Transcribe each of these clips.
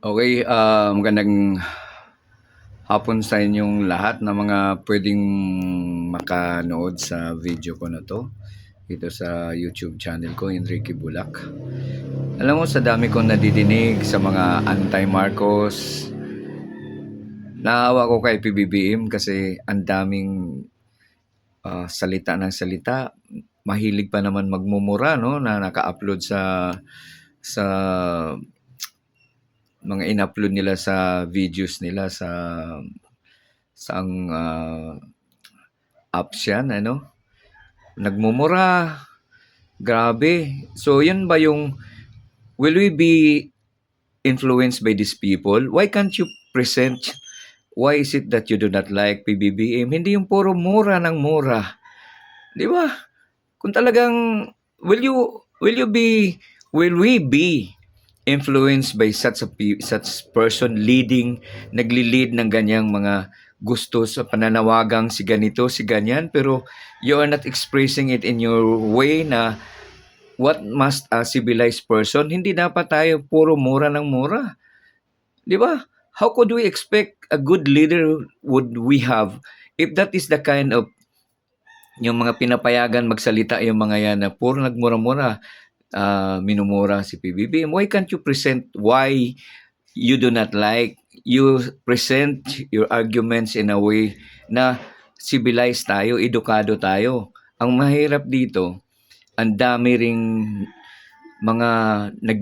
Okay, ah, magandang hapon sa inyong lahat na mga pwedeng makanood sa video ko na to dito sa YouTube channel ko, Enrique Bulak. Alam mo, sa dami kong nadidinig sa mga anti-Marcos, naawa ko kay PBBM kasi ang daming ah, salita ng salita. Mahilig pa naman magmumura, no, na naka-upload sa sa mga in-upload nila sa videos nila sa sa ang ah, apps yan, ano? Nagmumura. Grabe. So, yun ba yung will we be influenced by these people? Why can't you present why is it that you do not like PBBM? Hindi yung puro mura ng mura. Di ba? Kung talagang will you will you be will we be influenced by such a such person leading nagli-lead ng ganyang mga gusto sa pananawagang si ganito si ganyan. Pero you are not expressing it in your way na what must a civilized person hindi dapat tayo puro mura ng mura. Di ba? How could we expect a good leader would we have if that is the kind of yung mga pinapayagan magsalita yung mga yan na puro nagmura-mura ah, minumura si PBBM why can't you present why you do not like? You present your arguments in a way na civilized tayo edukado tayo. Ang mahirap dito ang dami ring mga nag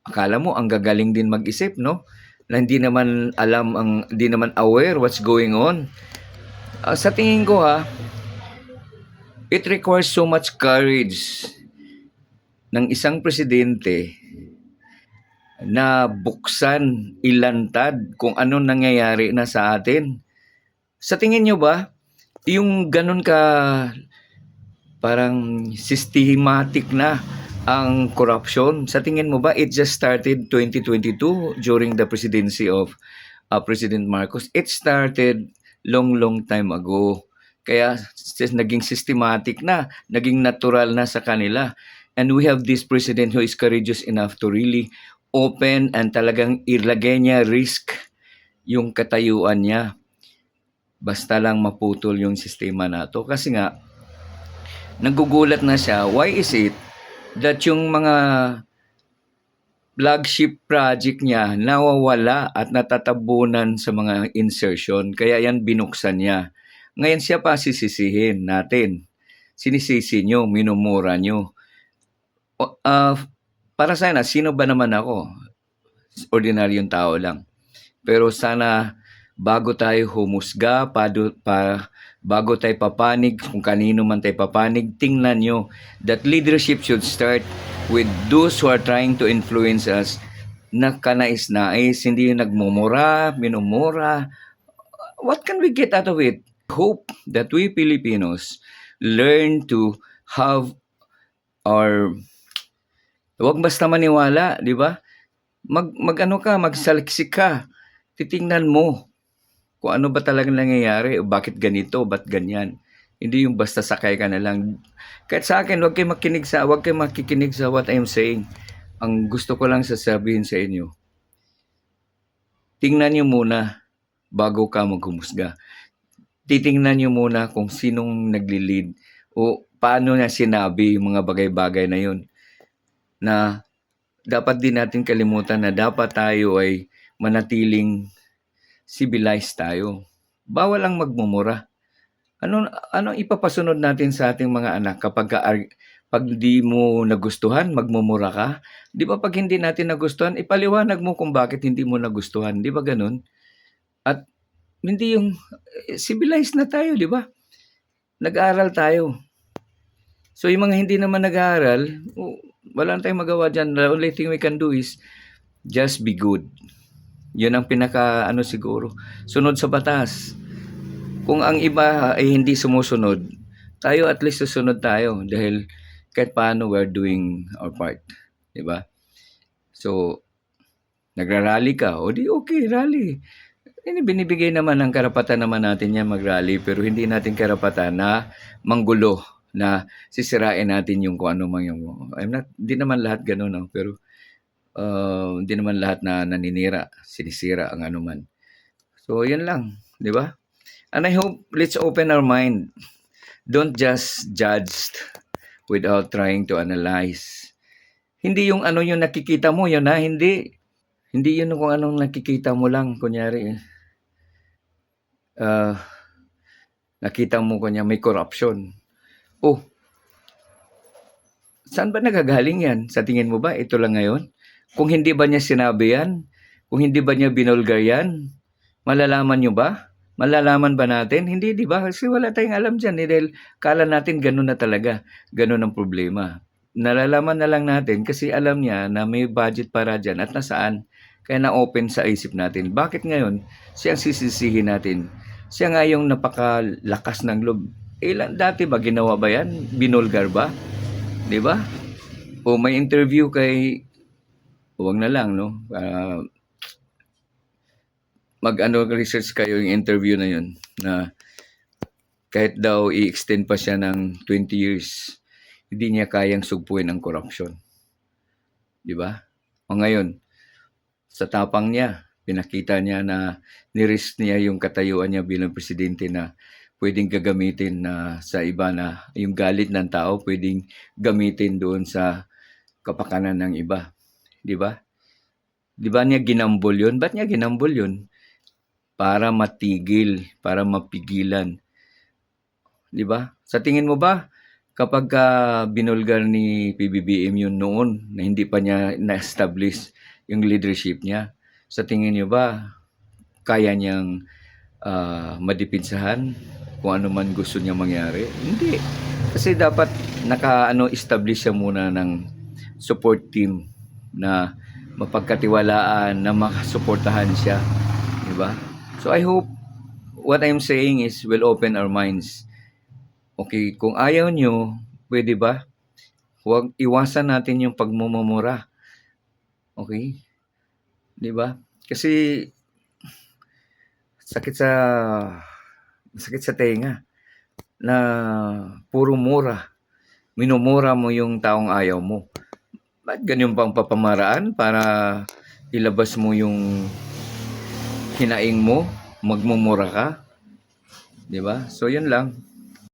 akala mo ang gagaling din mag-isip no? Na hindi naman alam ang hindi naman aware what's going on. Ah, sa tingin ko ha it requires so much courage ng isang presidente na buksan, ilantad kung ano nangyayari na sa atin. Sa tingin nyo ba, yung ganun ka parang systematic na ang corruption, sa tingin mo ba it just started 2022 during the presidency of uh, President Marcos? It started long, long time ago. Kaya naging systematic na, naging natural na sa kanila. And we have this president who is courageous enough to really open and talagang ilagay niya risk yung katayuan niya. Basta lang maputol yung sistema na to. Kasi nga, nagugulat na siya, why is it that yung mga flagship project niya nawawala at natatabunan sa mga insertion. Kaya yan binuksan niya. Ngayon siya pa sisisihin natin. Sinisisi nyo, minumura nyo. O- ah, para sana, sino ba naman ako? Ordinaryong tao lang. Pero sana bago tayo humusga, pado, pa, bago tayo papanig, kung kanino man tayo papanig, tingnan nyo that leadership should start with those who are trying to influence us na kanais-nais, hindi yung nagmumura, minumura. What can we get out of it? Hope that we Filipinos learn to have our Huwag basta maniwala, di ba? Mag, mag-ano ka, magsaliksik ka. Titingnan mo kung ano ba talagang nangyayari o bakit ganito, ba't ganyan. Hindi yung basta sakay ka na lang. Kahit sa akin, huwag kayo makinig sa, huwag kayo makikinig sa what I'm saying. Ang gusto ko lang sasabihin sa inyo, tingnan niyo muna bago ka maghumusga. Titingnan niyo muna kung sinong nagli-lead o paano niya sinabi yung mga bagay-bagay na yun na dapat din natin kalimutan na dapat tayo ay manatiling civilized tayo. Bawal ang magmumura. Ano ano ipapasunod natin sa ating mga anak kapag ka, pag di mo nagustuhan, magmumura ka? Di ba pag hindi natin nagustuhan, ipaliwanag mo kung bakit hindi mo nagustuhan. Di ba ganun? At hindi yung eh, civilized na tayo, di ba? Nag-aaral tayo. So yung mga hindi naman nag-aaral, wala tayong magawa dyan. The only thing we can do is just be good. Yun ang pinaka ano siguro. Sunod sa batas. Kung ang iba ay hindi sumusunod, tayo at least susunod tayo dahil kahit paano we're doing our part. 'Di ba? So, nagrarally ka, o di okay, rally. Ini binibigay naman ng karapatan naman natin yan mag-rally pero hindi natin karapatan na manggulo na sisirain natin yung kung ano mang yung I'm not di naman lahat ganoon no? pero ah, hindi naman lahat na naninira, sinisira ang anuman. So, yun lang, di ba? And I hope let's open our mind. Don't just judge without trying to analyze. Hindi yung ano yung nakikita mo, yun ha, hindi. Hindi yun kung anong nakikita mo lang, kunyari. ah, nakita mo kanya may corruption. Oh, saan ba nagagaling yan? Sa tingin mo ba, ito lang ngayon? Kung hindi ba niya sinabi yan? Kung hindi ba niya binulgar yan? Malalaman nyo ba? Malalaman ba natin? Hindi, di ba? Kasi wala tayong alam dyan. Eh, dahil kala natin ganun na talaga. Ganun ang problema. Nalalaman na lang natin kasi alam niya na may budget para dyan at nasaan. Kaya na-open sa isip natin. Bakit ngayon? Siya ang sisisihin natin. Siya nga yung napakalakas ng loob. Ilan dati ba ginawa ba yan? Binulgar ba? 'Di ba? O may interview kay huwag na lang no. Ah, mag-ano research kayo yung interview na yun na kahit daw i-extend pa siya ng 20 years, hindi niya kayang sugpuin ang corruption. 'Di ba? O ngayon, sa tapang niya, pinakita niya na nirisk niya yung katayuan niya bilang presidente na pwedeng gagamitin na sa iba na yung galit ng tao pwedeng gamitin doon sa kapakanan ng iba. Di ba? Di ba niya ginambol yun? Ba't niya ginambol yun? Para matigil, para mapigilan. Di ba? Sa tingin mo ba, kapag ka binulgar ni PBBM yun noon, na hindi pa niya na-establish yung leadership niya, sa tingin niyo ba, kaya niyang ah, madipinsahan kung ano man gusto niya mangyari? Hindi. Kasi dapat naka-ano establish siya muna ng support team na mapagkatiwalaan, na makasuportahan siya. Di ba? So I hope what I'm saying is will open our minds. Okay, kung ayaw nyo, pwede ba? Huwag iwasan natin yung pagmumumura. Okay? Di ba? Kasi sakit sa sakit sa tenga na puro mura. Minumura mo yung taong ayaw mo. Ba't ganyan pang papamaraan para ilabas mo yung hinaing mo, magmumura ka? 'Di ba? So yun lang.